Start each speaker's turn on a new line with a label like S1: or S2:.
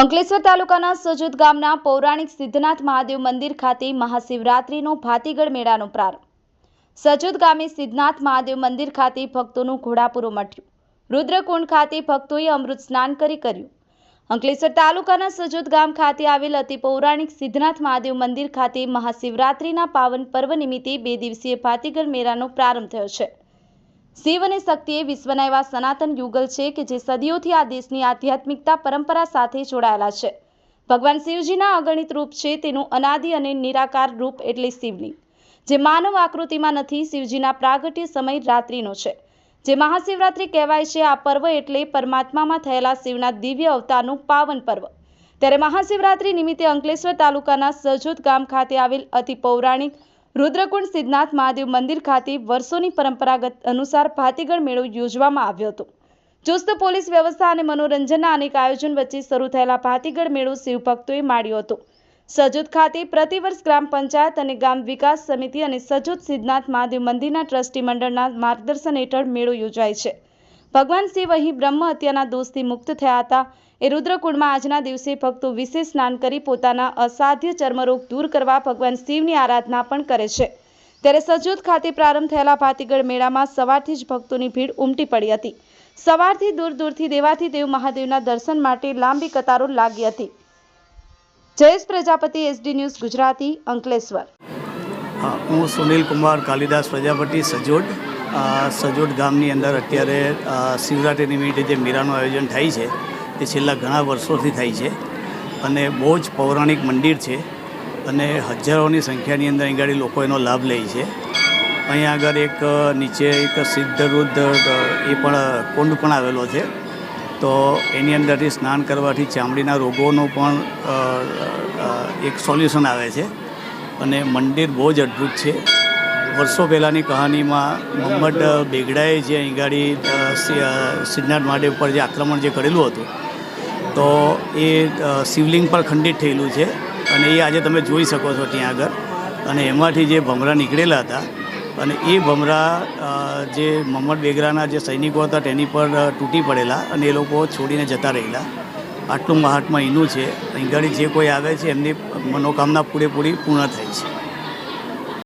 S1: અંકલેશ્વર તાલુકાના સજોદ ગામના પૌરાણિક સિદ્ધનાથ મહાદેવ મંદિર ખાતે મહાશિવરાત્રિનો ભાતીગળ મેળાનો પ્રારંભ. સજોદ ગામે સિદ્ધનાથ મહાદેવ મંદિર ખાતે ભક્તોનું ઘોડાપૂરો મટ્યું રુદ્રકુંડ ખાતે ભક્તોએ અમૃત સ્નાન કરી કર્યું. અંકલેશ્વર તાલુકાના સજોદ ગામ ખાતે આવેલ અતિ પૌરાણિક સિદ્ધનાથ મહાદેવ મંદિર ખાતે મહાશિવરાત્રિના પાવન પર્વ નિમિત્તે બે દિવસીય ભાતીગળ મેળાનો પ્રારંભ થયો છે. શિવ અને શક્તિ એ વિશ્વના એવા સનાતન યુગલ છે કે જે સદીઓથી આ દેશની આધ્યાત્મિકતા પરંપરા સાથે જોડાયેલા છે. ભગવાન શિવજીના અગણિત રૂપ છે તેનું અનાદિ અને નિરાકાર રૂપ એટલે શિવલિંગ જે માનવ આકૃતિમાં નથી, શિવજીના પ્રાગટ્ય સમય રાત્રિનો છે. જે મહાશિવરાત્રિ કહેવાય છે, આ પર્વ એટલે પરમાત્મામાં થયેલા શિવના દિવ્ય અવતારનું પાવન પર્વ. ત્યારે મહાશિવરાત્રિ નિમિત્તે અંકલેશ્વર તાલુકાના સજોદ ગામ ખાતે આવેલ અતિ પૌરાણિક રુદ્રકુંડ સિદ્ધનાથ મહાદેવ મંદિર ખાતે વર્ષોની પરંપરાગત અનુસાર ભાતીગળ મેળો યોજવામાં આવ્યો હતો. ચુસ્ત પોલીસ વ્યવસ્થા અને મનોરંજનના અનેક આયોજન વચ્ચે શરૂ થયેલા ભાતીગળ મેળો શિવભક્તોએ માણ્યો હતો. સજોદ ખાતે પ્રતિવર્ષ ગ્રામ પંચાયત અને ગામ વિકાસ સમિતિ અને સજોદ સિદ્ધનાથ મહાદેવ મંદિરના ટ્રસ્ટી મંડળના માર્ગદર્શન હેઠળ મેળો યોજાય છે. ભગવાન શિવ અહીં બ્રહ્મ હત્યાના દોષથી મુક્ત થયા હતા. એ રુદ્રકુંડમાં આજના દિવસે ભક્તો વિશેષ સ્નાન કરી પોતાના અસાધ્ય ચર્મરોગ દૂર કરવા ભગવાન શિવની આરાધના પણ કરે છે. ત્યારે સજોદ ખાતે પ્રારંભ થયેલા ભાતીગઢ મેળામાં સવારથી જ ભક્તોની ભીડ ઉમટી પડી હતી. સવારથી દૂર દૂરથી દેવાથી દેવ મહાદેવના દર્શન માટે લાંબી કતારો લાગી હતી. Jayesh Prajapati SD news Gujarati Ankleshwar.
S2: હા, સુનિલ કુમાર કાલિદાસ પ્રજાપતિ સજોડ સજોડ ગામની અંદર અત્યારે શિવરાત્રિ નિમિત્તે જે મીરાનું આયોજન થાય છે તે છેલ્લા ઘણા વર્ષોથી થાય છે અને બહુ જ પૌરાણિક મંદિર છે અને હજારોની સંખ્યાની અંદર અહીં લોકો એનો લાભ લે છે. અહીંયા આગળ એક નીચે એક અ, એ પણ કુંડ પણ આવેલો છે. તો એની અંદરથી સ્નાન કરવાથી ચામડીના રોગોનું પણ એક સોલ્યુશન આવે છે. અને મંદિર બહુ જ અદ્ભુત છે. વર્ષો પહેલાંની કહાનીમાં મોહમ્મદ બેગડાએ જે અહીં ગાડી સિદ્ધનાથ મહાદેવ પર જે આક્રમણ જે કરેલું હતું, તો એ શિવલિંગ પર ખંડિત થયેલું છે અને એ આજે તમે જોઈ શકો છો ત્યાં આગળ. અને એમાંથી જે ભમરા નીકળેલા હતા અને એ ભમરા જે મોહમ્મદ બેગડાના જે સૈનિકો હતા તેની પર તૂટી પડેલા અને એ લોકો છોડીને જતા રહેલા. આટલું મહાત્મા એનું છે. અહીં ગાડી જે કોઈ આવે છે એમની મનોકામના પૂરેપૂરી પૂર્ણ થાય છે.